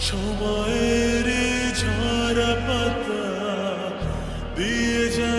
সময়ের ঝড় পাতা দিয়ে যায়।